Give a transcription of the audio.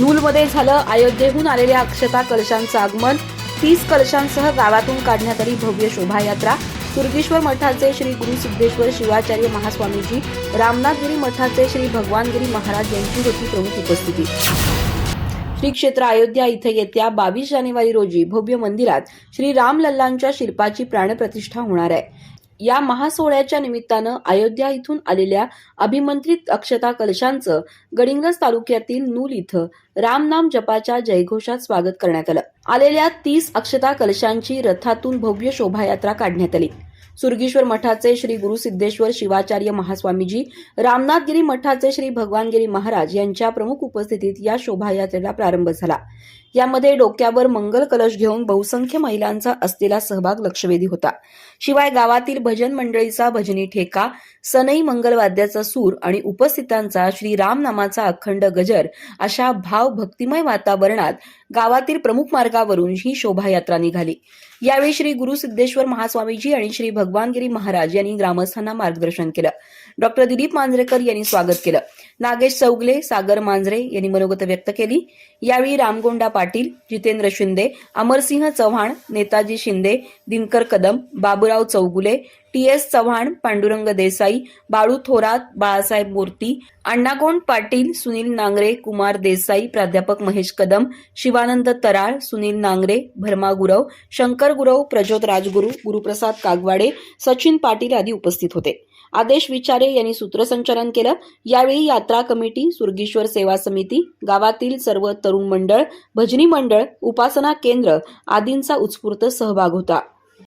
नूलमध्ये झालं अयोध्येहून आलेल्या अक्षता कलशांचं आगमन. तीस कलशांसह गावातून काढण्यात आली भव्य शोभायात्रा. तुर्गेश्वर मठाचे श्री गुरु सिद्धेश्वर शिवाचार्य महास्वामीजी रामनाथगिरी मठाचे श्री भगवानगिरी महाराज यांची होती प्रमुख उपस्थिती. श्री क्षेत्र अयोध्या इथे येत्या बावीस जानेवारी रोजी भव्य मंदिरात श्री रामलल्लांच्या शिल्पाची प्राणप्रतिष्ठा होणार आहे. या महासोहळ्याच्या निमित्तानं अयोध्या इथून आलेल्या अभिमंत्रित अक्षता कलशांचं गडिंगज तालुक्यातील नूल इथं रामनाम जपाच्या जयघोषात स्वागत करण्यात आलं. आलेल्या तीस अक्षता कलशांची रथातून भव्य शोभायात्रा काढण्यात आली. सुरगीश्वर मठाचे श्री गुरु सिद्धेश्वर शिवाचार्य महास्वामीजी रामनाथगिरी मठाचे श्री भगवानगिरी महाराज यांच्या प्रमुख उपस्थितीत या शोभायात्रेला प्रारंभ झाला. यामध्ये डोक्यावर मंगल कलश घेऊन बहुसंख्य महिलांचा असलेला सहभाग लक्षवेधी होता. शिवाय गावातील भजन मंडळीचा भजनी ठेका सनई मंगलवाद्याचा सूर आणि उपस्थितांचा श्री रामनामाचा अखंड गजर अशा भाव भक्तिमय वातावरणात गावातील प्रमुख मार्गावरून ही शोभायात्रा निघाली. यावेळी श्री गुरु सिद्धेश्वर महास्वामीजी आणि श्री भगवानगिरी महाराज यांनी ग्रामस्थांना मार्गदर्शन केलं. डॉक्टर दिलीप मांजरेकर यांनी स्वागत केलं. नागेश चौगले सागर मांजरे यांनी मनोगत व्यक्त केली. यावेळी रामगोंडा पाटील जितेंद्र शिंदे अमरसिंह चव्हाण नेताजी शिंदे दिनकर कदम बाबूराव चौगुले टी एस चव्हाण पांडुरंग देसाई बाळू थोरात बाळासाहेब मूर्ती अण्णाकोंड पाटील सुनील नांगरे कुमार देसाई प्राध्यापक महेश कदम शिवानंद तराळ सुनील नांगरे भरमा गुरव शंकर गुरव प्रज्योत राजगुरू गुरुप्रसाद कागवाडे सचिन पाटील आदी उपस्थित होते. आदेश विचारे यांनी सूत्रसंचालन केलं. यावेळी यात्रा कमिटी सुरगीश्वर सेवा समिती गावातील सर्व तरुण मंडळ भजनी मंडळ उपासना केंद्र आदींचा उत्स्फूर्त सहभाग होता.